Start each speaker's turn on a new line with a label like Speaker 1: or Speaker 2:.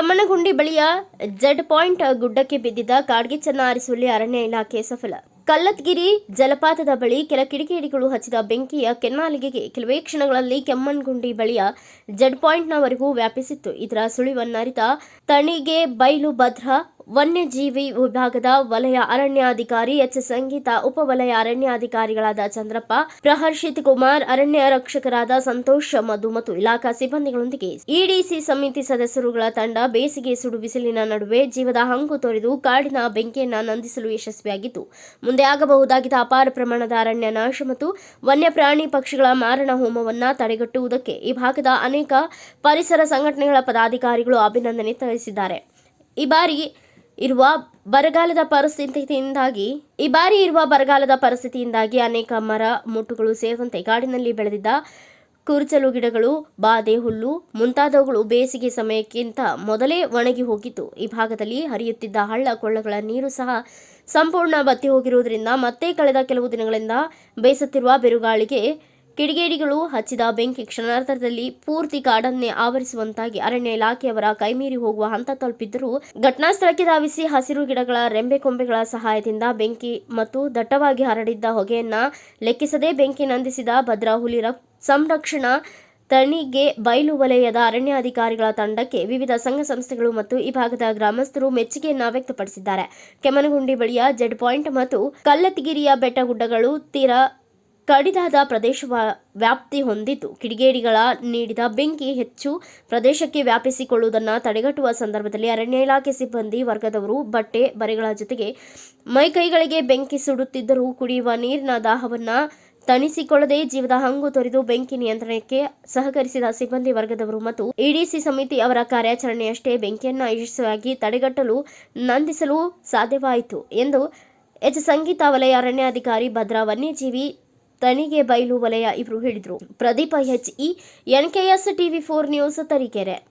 Speaker 1: ಕೆಮ್ಮಣ್ಣಗುಂಡಿ ಬಳಿಯ Z point ಗುಡ್ಡಕ್ಕೆ ಬಿದ್ದಿದ್ದ ಕಾಡ್ಗಿಚ್ಚನ್ನ ಆರಿಸುವಲ್ಲಿ ಅರಣ್ಯ ಇಲಾಖೆ ಸಫಲ. ಕಲ್ಲತ್ಗಿರಿ ಜಲಪಾತದ ಬಳಿ ಕೆಲ ಕಿಡಿಕೇಡಿಗಳು ಹಚ್ಚಿದ ಬೆಂಕಿಯ ಕೆನ್ನಾಲಿಗೆಗೆ ಕೆಲವೇ ಕ್ಷಣಗಳಲ್ಲಿ ಕೆಮ್ಮನ್ಗುಂಡಿ ಬಳಿಯ ಜೆಡ್ ಪಾಯಿಂಟ್ನವರೆಗೂ ವ್ಯಾಪಿಸಿತ್ತು. ಇದರ ಸುಳಿವನ್ನರಿತ ತಣಿಗೆ ಬೈಲು ಭದ್ರಾ ವನ್ಯಜೀವಿ ವಿಭಾಗದ ವಲಯ ಅರಣ್ಯಾಧಿಕಾರಿ ಎಚ್ ಸಂಗೀತ ಉಪವಲಯ ಅರಣ್ಯಾಧಿಕಾರಿಗಳಾದ ಚಂದ್ರಪ್ಪ, ಪ್ರಹರ್ಷಿತ್ ಕುಮಾರ್, ಅರಣ್ಯ ರಕ್ಷಕರಾದ ಸಂತೋಷ್, ಮಧು ಮತ್ತು ಇಲಾಖಾ ಸಿಬ್ಬಂದಿಗಳೊಂದಿಗೆ ಇಡಿಸಿ ಸಮಿತಿ ಸದಸ್ಯರುಗಳ ತಂಡ ಬೇಸಿಗೆ ಸುಡು ಬಿಸಿಲಿನ ನಡುವೆ ಜೀವದ ಹಂಗು ತೊರೆದು ಕಾಡಿನ ಬೆಂಕಿಯನ್ನ ನಂದಿಸಲು ಯಶಸ್ವಿಯಾಗಿತ್ತು. ಮುಂದೆ ಆಗಬಹುದಾಗಿದ್ದ ಅಪಾರ ಪ್ರಮಾಣದ ಅರಣ್ಯ ನಾಶ ಮತ್ತು ವನ್ಯ ಪ್ರಾಣಿ ಪಕ್ಷಿಗಳ ಮಾರಣ ಹೋಮವನ್ನ ತಡೆಗಟ್ಟುವುದಕ್ಕೆ ಈ ಭಾಗದ ಅನೇಕ ಪರಿಸರ ಸಂಘಟನೆಗಳ ಪದಾಧಿಕಾರಿಗಳು ಅಭಿನಂದನೆ ತಿಳಿಸಿದ್ದಾರೆ. ಈ ಬಾರಿ ಇರುವ ಬರಗಾಲದ ಪರಿಸ್ಥಿತಿಯಿಂದಾಗಿ, ಈ ಬಾರಿ ಇರುವ ಬರಗಾಲದ ಪರಿಸ್ಥಿತಿಯಿಂದಾಗಿ ಅನೇಕ ಮರ ಮುಟ್ಟುಗಳು ಸೇರಿದಂತೆ ಕಾಡಿನಲ್ಲಿ ಬೆಳೆದಿದ್ದ ಕುರುಚಲು ಗಿಡಗಳು, ಬಾದೆ ಹುಲ್ಲು ಮುಂತಾದವುಗಳು ಬೇಸಿಗೆ ಸಮಯಕ್ಕಿಂತ ಮೊದಲೇ ಒಣಗಿ ಹೋಗಿತ್ತು. ಈ ಭಾಗದಲ್ಲಿ ಹರಿಯುತ್ತಿದ್ದ ಹಳ್ಳ ಕೊಳ್ಳಗಳ ನೀರು ಸಹ ಸಂಪೂರ್ಣ ಬತ್ತಿ ಹೋಗಿರುವುದರಿಂದ ಮತ್ತೆ ಕಳೆದ ಕೆಲವು ದಿನಗಳಿಂದ ಬೇಸುತ್ತಿರುವ ಬಿರುಗಾಳಿಗೆ ಕಿಡಿಗೇಡಿಗಳು ಹಚ್ಚಿದ ಬೆಂಕಿ ಕ್ಷಣಾರ್ಧದಲ್ಲಿ ಪೂರ್ತಿ ಕಾಡನ್ನೇ ಆವರಿಸುವಂತಾಗಿ ಅರಣ್ಯ ಇಲಾಖೆಯವರ ಕೈಮೀರಿ ಹೋಗುವ ಹಂತ ತಲುಪಿದ್ದರೂ ಘಟನಾ ಸ್ಥಳಕ್ಕೆ ಧಾವಿಸಿ ಹಸಿರು ಗಿಡಗಳ ರೆಂಬೆ ಕೊಂಬೆಗಳ ಸಹಾಯದಿಂದ ಬೆಂಕಿ ಮತ್ತು ದಟ್ಟವಾಗಿ ಹರಡಿದ್ದ ಹೊಗೆಯನ್ನ ಲೆಕ್ಕಿಸದೆ ಬೆಂಕಿ ನಂದಿಸಿದ ಭದ್ರಾ ಹುಲಿ ಸಂರಕ್ಷಣಾ ತಣಿಗೆ ಬಯಲು ವಲಯದ ಅರಣ್ಯಾಧಿಕಾರಿಗಳ ತಂಡಕ್ಕೆ ವಿವಿಧ ಸಂಘ ಸಂಸ್ಥೆಗಳು ಮತ್ತು ಈ ಭಾಗದ ಗ್ರಾಮಸ್ಥರು ಮೆಚ್ಚುಗೆಯನ್ನ ವ್ಯಕ್ತಪಡಿಸಿದ್ದಾರೆ. ಕೆಮ್ಮನಗುಂಡಿ ಬಳಿಯ ಜೆಡ್ ಪಾಯಿಂಟ್ ಮತ್ತು ಕಲ್ಲತ್ತಿಗಿರಿಯ ಬೆಟ್ಟಗುಡ್ಡಗಳು ತೀರಾ ಕಡಿದಾದ ಪ್ರದೇಶ ವ್ಯಾಪ್ತಿ ಹೊಂದಿದ್ದು ಕಿಡಿಗೇಡಿಗಳ ನೀಡಿದ ಬೆಂಕಿ ಹೆಚ್ಚು ಪ್ರದೇಶಕ್ಕೆ ವ್ಯಾಪಿಸಿಕೊಳ್ಳುವುದನ್ನು ತಡೆಗಟ್ಟುವ ಸಂದರ್ಭದಲ್ಲಿ ಅರಣ್ಯ ಇಲಾಖೆ ಸಿಬ್ಬಂದಿ, ವರ್ಗದವರು ಬಟ್ಟೆ ಬರೆಗಳ ಜೊತೆಗೆ ಮೈಕೈಗಳಿಗೆ ಬೆಂಕಿ ಸುಡುತ್ತಿದ್ದರೂ ಕುಡಿಯುವ ನೀರಿನ ದಾಹವನ್ನು ತಣಿಸಿಕೊಳ್ಳದೆ ಜೀವದ ಹಂಗು ತೊರೆದು ಬೆಂಕಿ ನಿಯಂತ್ರಣಕ್ಕೆ ಸಹಕರಿಸಿದ ಸಿಬ್ಬಂದಿ, ವರ್ಗದವರು ಮತ್ತು ಇಡಿಸಿ ಸಮಿತಿ ಅವರ ಕಾರ್ಯಾಚರಣೆಯಷ್ಟೇ ಬೆಂಕಿಯನ್ನು ಯಶಸ್ವಿಯಾಗಿ ತಡೆಗಟ್ಟಲು ನಂದಿಸಲು ಸಾಧ್ಯವಾಯಿತು ಎಂದು ಎಚ್. ಸಂಗೀತ ವಲಯ ಅರಣ್ಯಾಧಿಕಾರಿ ಭದ್ರಾ ವನ್ಯಜೀವಿ ತಣಿಗೆ ಬಯಲು ವಲಯ ಇವರು ಹೇಳಿದರು. Pradeepa H E T TV four news Tarikere.